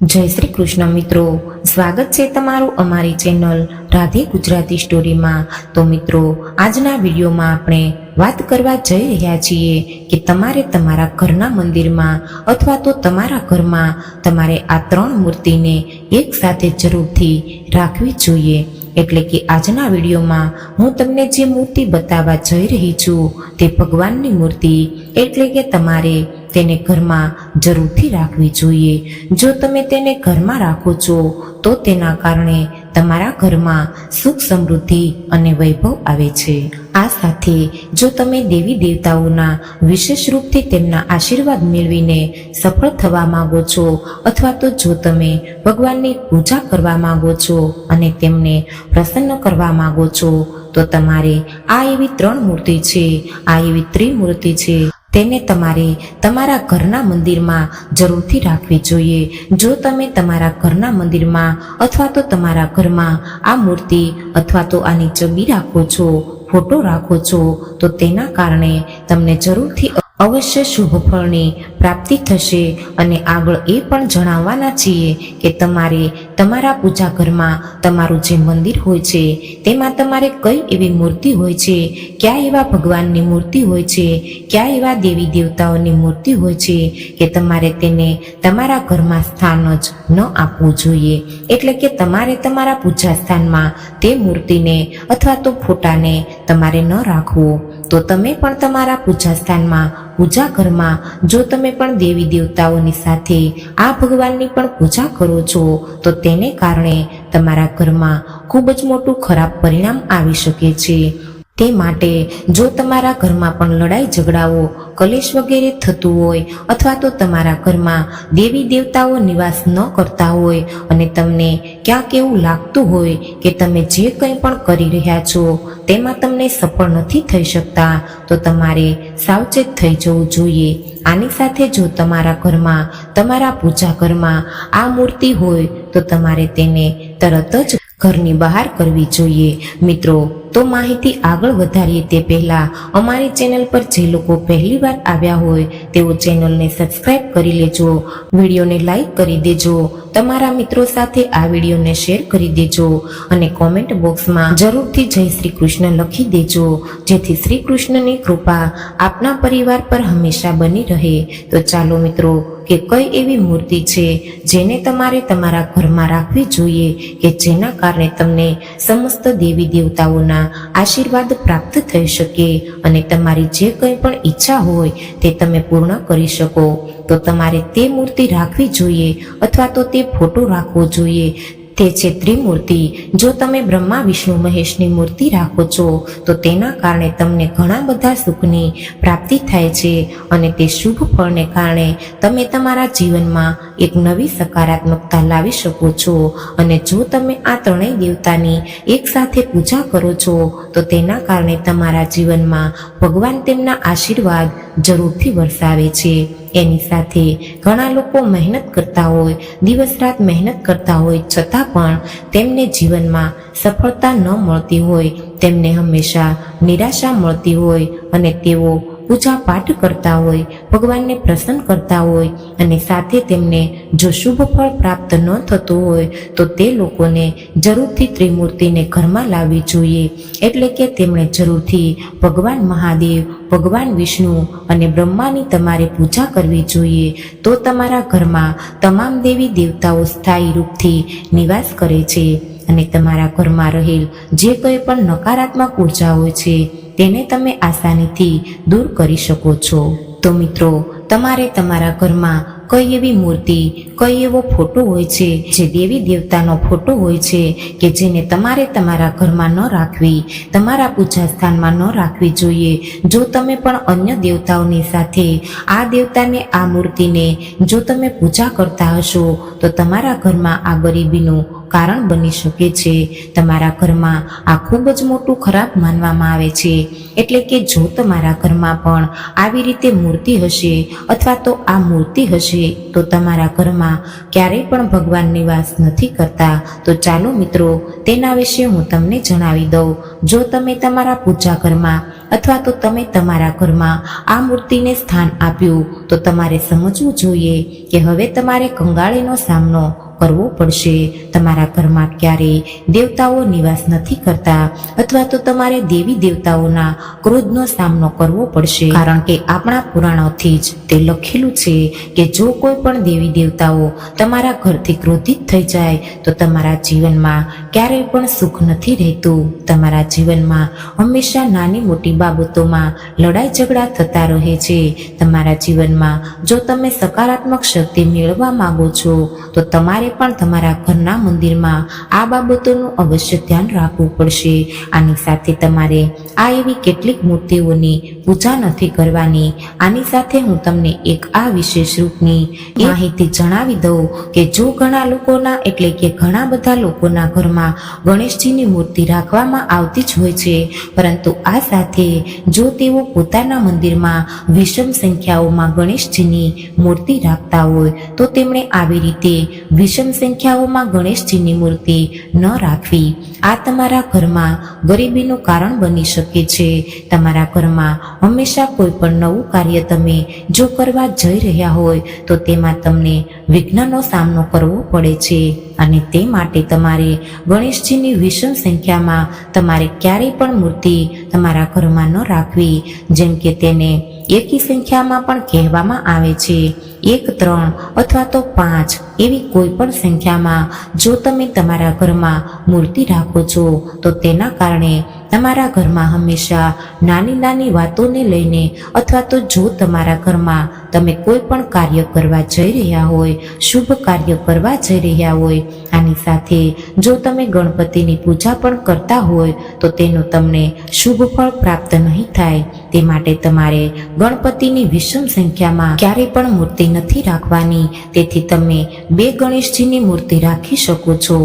જય શ્રી કૃષ્ણ મિત્રો. સ્વાગત છે તમારું અમારી ચેનલ રાધે ગુજરાતી સ્ટોરીમાં. તો મિત્રો, આજના વિડીયોમાં આપણે વાત કરવા જઈ રહ્યા છીએ કે તમારે તમારા ઘરના મંદિરમાં અથવા તો તમારા ઘરમાં તમારે આ ત્રણ મૂર્તિને એક સાથે જરૂરથી રાખવી જોઈએ. એટલે કે આજના વિડીયોમાં હું તમને જે મૂર્તિ બતાવવા જઈ રહી છું તે ભગવાનની મૂર્તિ. એટલે કે તમારે તેને ઘરમાં જરૂરથી રાખવી જોઈએ. જો તમે તેને ઘરમાં રાખો છો, તો તેના કારણે તમારા ઘરમાં સુખ સમૃદ્ધિ અને વૈભવ આવે છે. આ સાથે જો તમે દેવી દેવતાઓના વિશેષ રૂપથી તેમના આશીર્વાદ મેળવીને સફળ થવા માંગો છો, અથવા તો જો તમે ભગવાનની પૂજા કરવા માંગો છો અને તેમને પ્રસન્ન કરવા માંગો છો, તો તમારે આ એવી ત્રણ મૂર્તિ છે, આ એવી ત્રિમૂર્તિ છે. તેને તમારે તમારા ઘરના મંદિરમાં જરૂરથી રાખવી જોઈએ. જો તમે તમારા ઘરના મંદિરમાં અથવા તો તમારા ઘરમાં આ મૂર્તિ અથવા તો આની છબી રાખો છો, ફોટો રાખો છો, તો તેના કારણે તમને જરૂરથી અવશ્ય શુભ ફળની પ્રાપ્તિ થશે અને આગળ એ પણ જણાવવાના છીએ કે તમારે તમારા પૂજા ઘરમાં તમારું જે મંદિર હોય છે, તેમાં તમારે કઈ એવી મૂર્તિ હોય છે, કયા એવા ભગવાનની મૂર્તિ હોય છે, કયા એવા દેવી દેવતાઓની મૂર્તિ હોય છે કે તમારે તેને તમારા ઘરમાં સ્થાન જ ન આપવું જોઈએ. એટલે કે તમારે તમારા પૂજા સ્થાનમાં તે મૂર્તિને અથવા તો ફોટાને તમારે ન રાખવું. તો તમે પણ તમારા પૂજા સ્થાનમાં, પૂજા ઘરમાં, જો તમે પણ દેવી દેવતાઓની સાથે આ ભગવાનની પણ પૂજા કરો છો, તો તેને કારણે તમારા ઘરમાં ખૂબ જ મોટું ખરાબ પરિણામ આવી શકે છે. તે માટે જો તમારા ઘરમાં પણ લડાઈ ઝઘડાઓ, કલેશ વગેરે થતું હોય અથવા તો તમારા ઘરમાં દેવી દેવતાઓ નિવાસ ન કરતા હોય અને તમને ક્યાંક એવું લાગતું હોય કે તમે જે કંઈ પણ કરી રહ્યા છો તેમાં તમને સફળ નથી થઈ શકતા, તો તમારે સાવચેત થઈ જવું જોઈએ. આની સાથે જો તમારા ઘરમાં, તમારા પૂજા ઘરમાં આ મૂર્તિ હોય, તો તમારે તેને તરત જ ઘરની બહાર કરવી જોઈએ. મિત્રો, તો માહિતી આગળ વધારીએ તે પહેલા અમારી ચેનલ પર જે લોકો પહેલીવાર આવ્યા હોય, તેઓ ચેનલને સબસ્ક્રાઇબ કરી લેજો. વિડીયોને લાઈક કરી દેજો. તમારા મિત્રો સાથે આ વિડીયોને શેર કરી દેજો અને કોમેન્ટ બોક્સમાં જરૂરથી જય શ્રી કૃષ્ણ લખી દેજો, જેથી શ્રી કૃષ્ણની કૃપા આપના પરિવાર પર હંમેશા બની રહે. તો ચાલો મિત્રો કે કઈ એવી મૂર્તિ છે જેને તમારે તમારા ઘરમાં રાખવી જોઈએ કે જેના કારણે તમને સમસ્ત દેવી દેવતાઓના આશીર્વાદ પ્રાપ્ત થઈ શકે અને તમારી જે કંઈ પણ ઈચ્છા હોય તે તમે પૂર્ણ કરી શકો. તો તમારે તે મૂર્તિ રાખવી જોઈએ અથવા તો તે ફોટો રાખવો જોઈએ તે છે ત્રિમૂર્તિ. જો તમે બ્રહ્મા, વિષ્ણુ, મહેશની મૂર્તિ રાખો છો, તો તેના કારણે તમને ઘણા બધા સુખની પ્રાપ્તિ થાય છે અને તે શુભ ફળને કારણે તમે તમારા જીવનમાં એક નવી સકારાત્મકતા લાવી શકો છો. અને જો તમે આ ત્રણેય દેવતાની એકસાથે પૂજા કરો છો, તો તેના કારણે તમારા જીવનમાં ભગવાન તેમના આશીર્વાદ જરૂરથી વરસાવે છે. એની સાથે ઘણા લોકો મહેનત કરતા હોય, દિવસ રાત મહેનત કરતા હોય, છતાં પણ તેમને જીવનમાં સફળતા ન મળતી હોય. તેમને હંમેશા નિરાશા મળતી હોય અને તેઓ પૂજા પાઠ કરતા હોય, ભગવાનને પ્રસન્ન કરતા હોય અને સાથે તેમને જો શુભ ફળ પ્રાપ્ત ન થતું હોય, તો તે લોકોને જરૂરથી ત્રિમૂર્તિને ઘરમાં લાવવી જોઈએ. એટલે કે તેમણે જરૂરથી ભગવાન મહાદેવ, ભગવાન વિષ્ણુ અને બ્રહ્માની તમારે પૂજા કરવી જોઈએ, તો તમારા ઘરમાં તમામ દેવી દેવતાઓ સ્થાયી રૂપથી નિવાસ કરે છે અને તમારા ઘરમાં રહેલ જે કંઈ પણ નકારાત્મક ઊર્જા હોય છે તેને તમે આસાનીથી દૂર કરી શકો છો. તો મિત્રો, તમારે તમારા ઘરમાં કઈ એવી મૂર્તિ, કઈ એવો ફોટો હોય છે, જે દેવી દેવતાનો ફોટો હોય છે, કે જેને તમારે તમારા ઘરમાં ન રાખવી, તમારા પૂજા સ્થાનમાં ન રાખવી જોઈએ. જો તમે પણ અન્ય દેવતાઓની સાથે આ દેવતાને, આ મૂર્તિને જો તમે પૂજા કરતા હશો, તો તમારા ઘરમાં આ ગરીબીનું કારણ બની શકે છે. તમારા ઘરમાં આ ખૂબ જ મોટું ખરાબ માનવામાં આવે છે. એટલે કે જો તમારા ઘરમાં પણ આવી રીતે મૂર્તિ હશે અથવા તો આ મૂર્તિ હશે, તો તમારા ઘરમાં ક્યારેય પણ ભગવાન નિવાસ નથી કરતા. તો ચાલો મિત્રો, તેના વિશે હું તમને જણાવી દઉં. જો તમે તમારા પૂજા ઘરમાં અથવા તો તમે તમારા ઘરમાં આ મૂર્તિને સ્થાન આપ્યું, તો તમારે સમજવું જોઈએ કે હવે તમારે કંગાળીનો સામનો કરવો પડશે. તમારા ઘરમાં ક્યારેય દેવતાઓ નિવાસ નથી કરતા અથવા તો તમારે દેવી દેવતાઓના ક્રોધનો સામનો કરવો પડશે. કારણ કે આપણા પુરાણોથી જ તે લખેલું છે કે જો કોઈ પણ દેવી દેવતાઓ તમારા ઘરથી ક્રોધિત થઈ જાય, તો તમારા જીવનમાં ક્યારેય પણ સુખ નથી રહેતું. તમારા જીવનમાં હંમેશા નાની મોટી બાબતોમાં લડાઈ ઝઘડા થતા રહે છે. તમારા જીવનમાં જો તમે સકારાત્મક શક્તિ મેળવવા માંગો છો, તો તમારે પણ તમારા ઘરના મંદિરમાં આ બાબતોનું અવશ્ય ધ્યાન રાખવું પડશે. આની સાથે તમારે આ એવી કેટલીક મૂર્તિઓની પૂજા નથી કરવાની. આની સાથે હું તમને એક આ વિશેષ રૂપની માહિતી જણાવી દઉં કે જો ઘણા લોકોના એટલે કે ઘણા બધા લોકોના ઘરમાં ગણેશજીની મૂર્તિ રાખવામાં આવતી જ હોય છે, પરંતુ આ સાથે જો તેઓ પોતાના મંદિરમાં વિષમ સંખ્યાઓમાં ગણેશજીની મૂર્તિ રાખતા હોય, તો તેમણે આવી રીતે વિષમ સંખ્યાઓમાં ગણેશજીની મૂર્તિ ન રાખવી. આ તમારા ઘરમાં ગરીબીનું કારણ બની શકે છે. તમારા ઘરમાં હંમેશા કોઈ પણ નવું કાર્ય તમે જો કરવા જઈ રહ્યા હોય, તો તેમાં તમને વિઘ્નનો સામનો કરવો પડે છે. અને તે માટે તમારે ગણેશજીની વિષમ સંખ્યામાં તમારે ક્યારેય પણ મૂર્તિ તમારા ઘરમાં ન રાખવી, જેમ કે તેને એકી સંખ્યામાં પણ કહેવામાં આવે છે. એક, ત્રણ અથવા તો પાંચ એવી કોઈ પણ સંખ્યામાં જો તમે તમારા ઘરમાં મૂર્તિ રાખો છો, તો તેના કારણે તમારા ઘરમાં હંમેશા નાની નાની વાતોને લઈને અથવા તો જો તમારા ઘરમાં તમે કોઈ પણ કાર્ય કરવા જઈ રહ્યા હોય, શુભ કાર્ય કરવા જઈ રહ્યા હોય, આની સાથે જો તમે ગણપતિની પૂજા પણ કરતા હોય, તો તેનું તમને શુભ ફળ પ્રાપ્ત નહીં થાય. તે માટે તમારે ગણપતિની વિષમ સંખ્યામાં ક્યારેય પણ મૂર્તિ નથી રાખવાની. તેથી તમે બે ગણેશજીની મૂર્તિ રાખી શકો છો.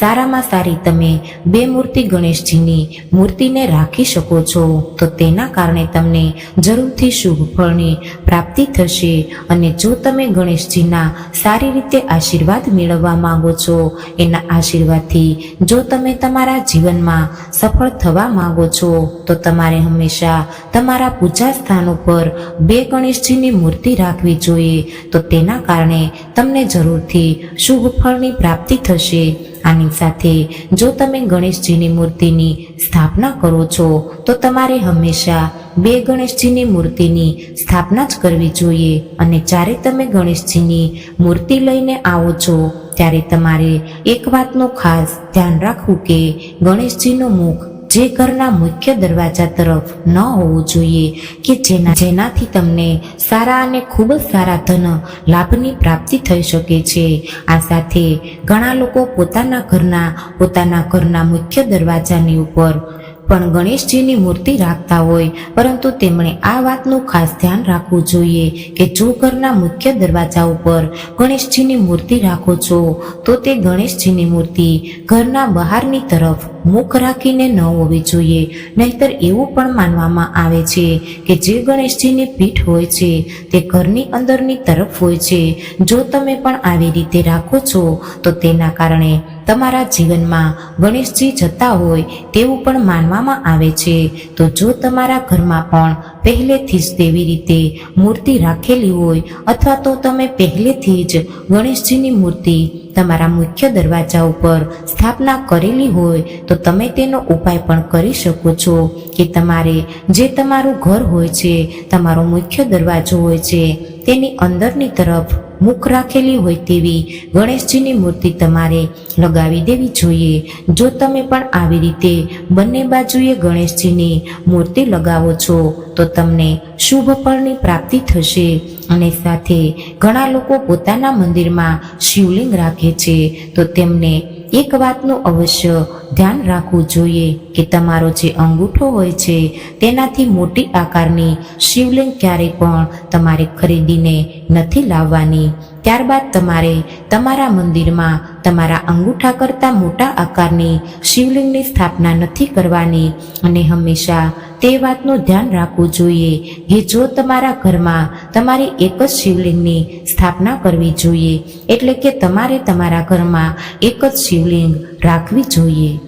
સારામાં સારી તમે બે મૂર્તિ ગણેશજીની મૂર્તિને રાખી શકો છો, તો તેના કારણે તમને જરૂરથી શુભ ફળની પ્રાપ્તિ થશે. અને જો તમે ગણેશજીના સારી રીતે આશીર્વાદ મેળવવા માંગો છો, એના આશીર્વાદથી જો તમે તમારા જીવનમાં સફળ થવા માંગો છો, તો તમારે હંમેશા તમારા પૂજા સ્થાન ઉપર બે ગણેશજીની મૂર્તિ રાખવી જોઈએ. તો તેના કારણે તમને જરૂરથી શુભ ફળની પ્રાપ્તિ થશે. આની સાથે જો તમે ગણેશજીની મૂર્તિની સ્થાપના કરો છો, તો તમારે હંમેશા બે ગણેશજીની મૂર્તિની સ્થાપના જ કરવી જોઈએ. અને જ્યારે તમે ગણેશજીની મૂર્તિ લઈને આવો છો, ત્યારે તમારે એક વાતનું ખાસ ધ્યાન રાખવું કે ગણેશજીનું મુખ જે ઘરના મુખ્ય દરવાજા તરફ ન હોવું જોઈએ કે જેના જેનાથી તમને સારા અને ખૂબ જ સારા ધન લાભની પ્રાપ્તિ થઈ શકે છે. આ સાથે ઘણા લોકો પોતાના ઘરના પોતાના ઘરના મુખ્ય દરવાજાની ઉપર પણ ગણેશજીની મૂર્તિ રાખતા હોય, પરંતુ તેમણે આ વાતનું ખાસ ધ્યાન રાખવું જોઈએ કે જો ઘરના મુખ્ય દરવાજા ઉપર ગણેશજીની મૂર્તિ રાખો છો, તો તે ગણેશજીની મૂર્તિ ઘરના બહારની તરફ મુખ રાખીને ન હોવી જોઈએ. નહીતર એવું પણ માનવામાં આવે છે કે જે ગણેશજીની પીઠ હોય છે, તે ઘરની અંદરની તરફ હોય છે. જો તમે પણ આવી રીતે રાખો છો, તો તેના કારણે તમારા જીવનમાં ગણેશજી જતા હોય તેવું પણ માનવામાં આવે છે. તો જો તમારા ઘરમાં પણ પહેલેથી જ તેવી રીતે મૂર્તિ રાખેલી હોય અથવા તો તમે પહેલેથી જ ગણેશજીની મૂર્તિ તમારા મુખ્ય દરવાજા ઉપર સ્થાપના કરેલી હોય, તો તમે તેનો ઉપાય પણ કરી શકો છો કે તમારે જે તમારું ઘર હોય છે, તમારો મુખ્ય દરવાજો હોય છે, તેની અંદરની તરફ મુખ રાખેલી હોય તેવી ગણેશજીની મૂર્તિ તમારે લગાવી દેવી જોઈએ. જો તમે પણ આવી રીતે બંને બાજુએ ગણેશજીની મૂર્તિ લગાવો છો, તો તમને શુભ ફળની પ્રાપ્તિ થશે. અને સાથે ઘણા લોકો પોતાના મંદિરમાં શિવલિંગ રાખે છે, તો તેમને એક વાતનું અવશ્ય ધ્યાન રાખવું જોઈએ કે તમારો જે અંગૂઠો હોય છે, તેનાથી મોટી આકારની શિવલિંગ ક્યારેય પણ તમારે ખરીદીને નથી લાવવાની. ત્યારબાદ તમારે તમારા મંદિરમાં તમારા અંગૂઠા કરતાં મોટા આકારની શિવલિંગની સ્થાપના નથી કરવાની અને હંમેશા તે વાતનું ધ્યાન રાખવું જોઈએ કે જો તમારા ઘરમાં તમારે એક જ શિવલિંગની સ્થાપના કરવી જોઈએ. એટલે કે તમારે તમારા ઘરમાં એક જ શિવલિંગ રાખવી જોઈએ.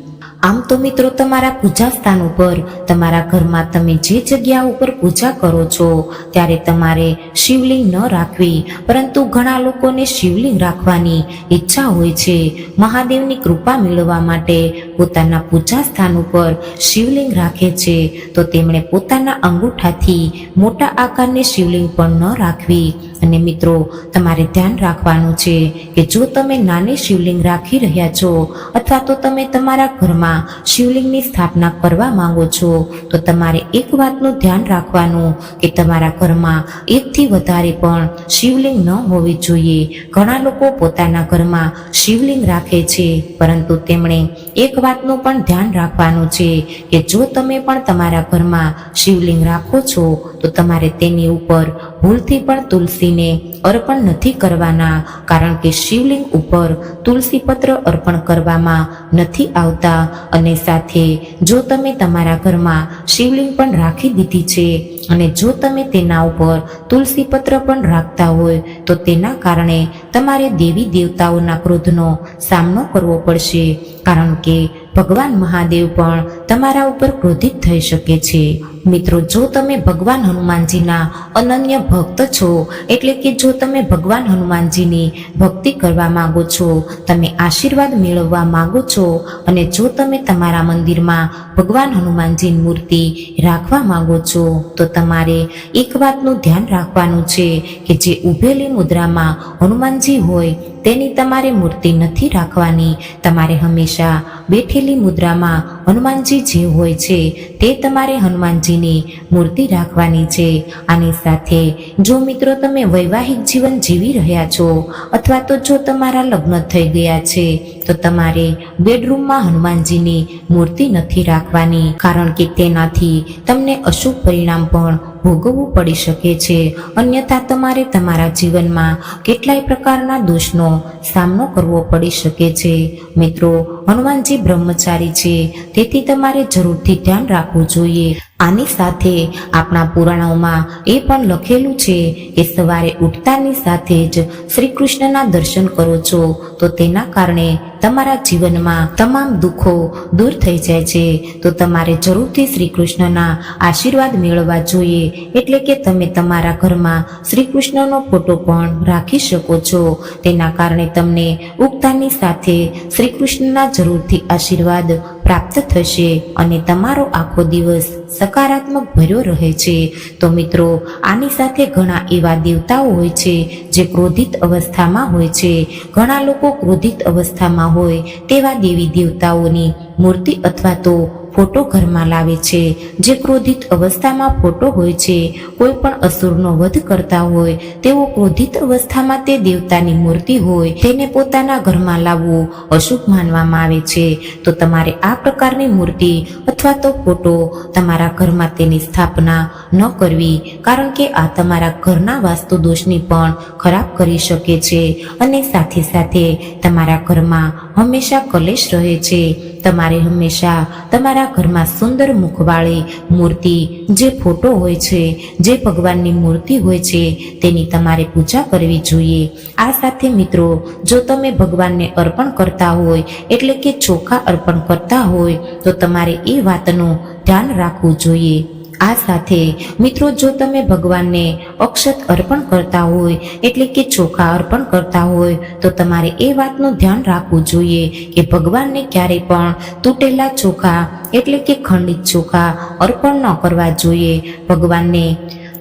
આમ તો મિત્રો તમારા પૂજા સ્થાન ઉપર, તમારા ઘરમાં તમે જે જગ્યા ઉપર પૂજા કરો છો, ત્યારે તમારે શિવલિંગ ન રાખવી. પરંતુ ઘણા લોકોને શિવલિંગ રાખવાની ઈચ્છા હોય છે. મહાદેવની કૃપા મેળવવા માટે પોતાના પૂજા સ્થાન ઉપર શિવલિંગ રાખે છે, તો તેમણે પોતાના અંગૂઠાથી મોટા આકારની શિવલિંગ પણ ન રાખવી. અને મિત્રો, તમારે ધ્યાન રાખવાનું છે કે જો તમે નાની શિવલિંગ રાખી રહ્યા છો, અથવા તો તમે તમારા ઘરમાં શિવલિંગની સ્થાપના કરવા માંગો છો, તો તમારે એક વાતનું ધ્યાન રાખવાનું કે તમારા ઘરમાં એકથી વધારે પણ શિવલિંગ ન હોવી જોઈએ. ઘણા લોકો પોતાના ઘરમાં શિવલિંગ રાખે છે, પરંતુ તેમણે એક વાતનું પણ ધ્યાન રાખવાનું છે કે જો તમે પણ તમારા ઘરમાં શિવલિંગ રાખો છો, તો તમારે તેની ઉપર ભૂલથી પણ તુલસીને અર્પણ નથી કરવાના, કારણ કે શિવલિંગ ઉપર તુલસી પત્ર અર્પણ કરવામાં નથી આવતા અને સાથે જો તમે તમારા ઘરમાં શિવલિંગ પણ રાખી દીધી છે અને જો તમે તેના ઉપર તુલસી પત્ર પણ રાખતા હોય, તો તેના કારણે તમારે દેવી દેવતાઓના ક્રોધનો સામનો કરવો પડશે, કારણ કે ભગવાન મહાદેવ પણ તમારા ઉપર ક્રોધિત થઈ શકે છે. મિત્રો, જો તમે ભગવાન હનુમાનજીના અનન્ય ભક્ત છો, એટલે કે જો તમે ભગવાન હનુમાનજીની ભક્તિ કરવા માંગો છો, તમે આશીર્વાદ મેળવવા માંગો છો અને જો તમે તમારા મંદિરમાં ભગવાન હનુમાનજીની મૂર્તિ રાખવા માંગો છો, તો તમારે એક વાતનું ધ્યાન રાખવાનું છે કે જે ઊભેલી મુદ્રામાં હનુમાનજી હોય, તેની તમારે મૂર્તિ નથી રાખવાની. તમારે હંમેશા બેઠેલી મુદ્રામાં હનુમાનજી જે હોય છે, તે તમારે હનુમાનજીની મૂર્તિ રાખવાની છે. આની સાથે જો મિત્રો તમે વૈવાહિક જીવન જીવી રહ્યા છો, અથવા તો જો તમારા લગ્ન થઈ ગયા છે, તો તમારે બેડરૂમમાં હનુમાનજીની મૂર્તિ નથી રાખવાની, કારણ કે તેનાથી તમને અશુભ પરિણામ પણ ભોગવવું પડી શકે છે. અન્યથા તમારે તમારા જીવનમાં કેટલાય પ્રકારના દોષનો સામનો કરવો પડી શકે છે. મિત્રો, હનુમાનજી બ્રહ્મચારી છે તેથી તમારે જરૂરથી ધ્યાન રાખવું જોઈએ. આની સાથે આપણા પુરાણોમાં એ પણ લખેલું છે કે સવારે ઉઠતાની સાથે જ શ્રી કૃષ્ણના દર્શન કરો છો, તો તેના કારણે તમારા જીવનમાં તમામ દુઃખો દૂર થઈ જાય છે. તો તમારે જરૂરથી શ્રી કૃષ્ણના આશીર્વાદ મેળવવા જોઈએ, એટલે કે તમે તમારા ઘરમાં શ્રી કૃષ્ણનો ફોટો પણ રાખી શકો છો. તેના કારણે તમને ઉગતાની સાથે શ્રી કૃષ્ણના જરૂરથી આશીર્વાદ પ્રાપ્ત થશે અને તમારો આખો દિવસ સકારાત્મક ભર્યો રહે છે. તો મિત્રો, આની સાથે ઘણા એવા દેવતાઓ હોય છે જે ક્રોધિત અવસ્થામાં હોય છે. ઘણા લોકો ક્રોધિત અવસ્થામાં હોય તેવા દેવી દેવતાઓની મૂર્તિ અથવા તો ફોટો ઘરમાં લાવે છે. જે ક્રોધિત અવસ્થામાં ફોટો હોય છે, કોઈ પણ અસુરનો વધ કરતા હોય તેવો ક્રોધિત અવસ્થામાં તે દેવતાની મૂર્તિ હોય, તેને પોતાના ઘરમાં લાવવું અશુભ માનવામાં આવે છે. તો તમારે આ પ્રકારની મૂર્તિ અથવા તો ફોટો તમારા ઘરમાં તેની સ્થાપના ન કરવી, કારણ કે આ તમારા ઘરના વાસ્તુ દોષની પણ ખરાબ કરી શકે છે અને સાથે સાથે તમારા ઘરમાં હંમેશા કલેશ રહે છે. તમારે હંમેશા તમારા ઘરમાં સુંદર મુખવાળી મૂર્તિ, જે ફોટો હોય છે, જે ભગવાનની મૂર્તિ હોય છે, તેની તમારે પૂજા કરવી જોઈએ. આ સાથે મિત્રો, જો તમે ભગવાનને અર્પણ કરતા હોય, એટલે કે ચોખા અર્પણ કરતા હોય, તો તમારે એ વાતનું ધ્યાન રાખવું જોઈએ. આ સાથે, મિત્રો, જો તમે ભગવાનને અક્ષત અર્પણ કરતા હોય, એટલે કે ચોખા અર્પણ કરતા હોય, તો તમારે એ વાતનું ધ્યાન રાખવું જોઈએ કે ભગવાનને ક્યારેય પણ તૂટેલા ચોખા, એટલે કે ખંડિત ચોખા અર્પણ ન કરવા જોઈએ. ભગવાનને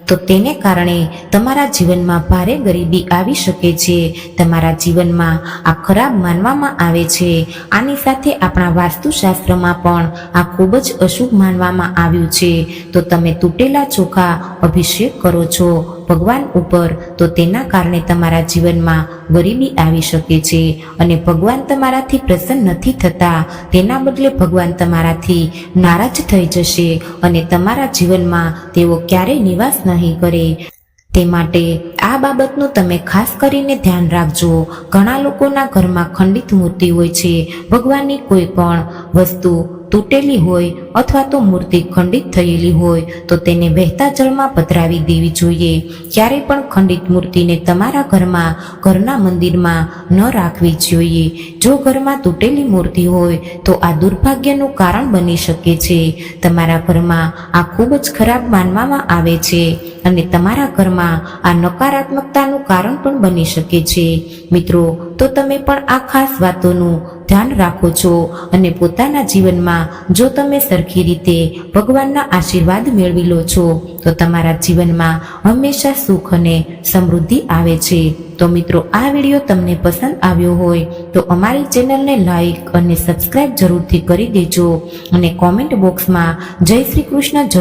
તો તેને કારણે તમારા જીવનમાં ભારે ગરીબી આવી શકે છે. તમારા જીવનમાં આ ખરાબ માનવામાં આવે છે. આની સાથે આપણા વાસ્તુશાસ્ત્રમાં પણ આ ખૂબ જ અશુભ માનવામાં આવ્યું છે. તો તમે તૂટેલા ચોખા અભિષેક કરો છો. ભગવાન ઉપર તો તેના કારણે તમારા જીવનમાં ગરીબી આવી શકે છે અને ભગવાન તમારાથી પ્રસન્ન નથી થતા. તેના બદલે ભગવાન તમારાથી નારાજ થઈ જશે અને તમારા જીવનમાં તેઓ ક્યારેય નિવાસ નહીં કરે. તે માટે આ બાબતનું તમે ખાસ કરીને ધ્યાન રાખજો. ઘણા લોકોના ઘરમાં ખંડિત મૂર્તિ હોય છે. ભગવાનની કોઈ પણ વસ્તુ તૂટેલી હોય અથવા તો મૂર્તિ ખંડિત થયેલી હોય, તો તેને વહેતા જળમાં પધરાવી દેવી જોઈએ. ક્યારેય પણ ખંડિત મૂર્તિને તમારા ઘરમાં, ઘરના મંદિરમાં ન રાખવી જોઈએ. જો ઘરમાં તૂટેલી મૂર્તિ હોય, તો આ દુર્ભાગ્યનું કારણ બની શકે છે. તમારા ઘરમાં આ ખૂબ જ ખરાબ માનવામાં આવે છે અને તમારા ઘરમાં આ નકારાત્મકતાનું કારણ પણ બની શકે છે. મિત્રો, તો તમે પણ આ ખાસ વાતોનું ધ્યાન રાખો છો અને પોતાના જીવનમાં જો તમે સરખી રીતે ભગવાનના આશીર્વાદ મેળવી લો છો, તો તમારા જીવનમાં હંમેશા સુખ અને સમૃદ્ધિ આવે છે. તો મિત્રો, આ વીડિયો તમને પસંદ આવ્યો હોય, તો અમારી ચેનલને લાઈક અને સબસ્ક્રાઈબ જરૂરથી કરી દેજો અને કોમેન્ટ બોક્સમાં જય શ્રી કૃષ્ણ જરૂર